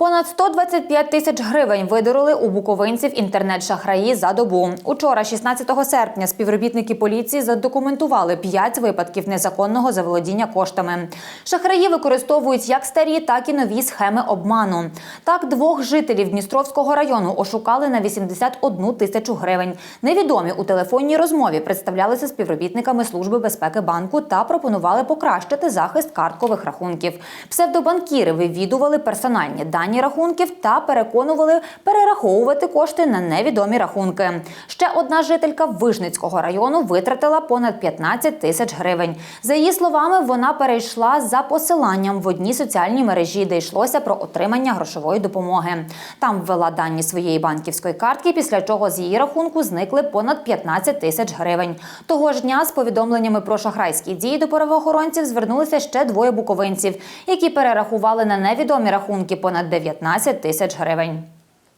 Понад 125 тисяч гривень видорили у буковинців інтернет-шахраї за добу. Учора, 16 серпня, співробітники поліції задокументували 5 випадків незаконного заволодіння коштами. Шахраї використовують як старі, так і нові схеми обману. Так, двох жителів Дністровського району ошукали на 81 тисячу гривень. Невідомі у телефонній розмові представлялися співробітниками Служби безпеки банку та пропонували покращити захист карткових рахунків. Псевдобанкіри вивідували персональні дані рахунків та переконували перераховувати кошти на невідомі рахунки. Ще одна жителька Вижницького району витратила понад 15 тисяч гривень. За її словами, вона перейшла за посиланням в одній соціальній мережі, де йшлося про отримання грошової допомоги. Там ввела дані своєї банківської картки, після чого з її рахунку зникли понад 15 тисяч гривень. Того ж дня з повідомленнями про шахрайські дії до правоохоронців звернулися ще двоє буковинців, які перерахували на невідомі рахунки понад 19 тисяч гривень.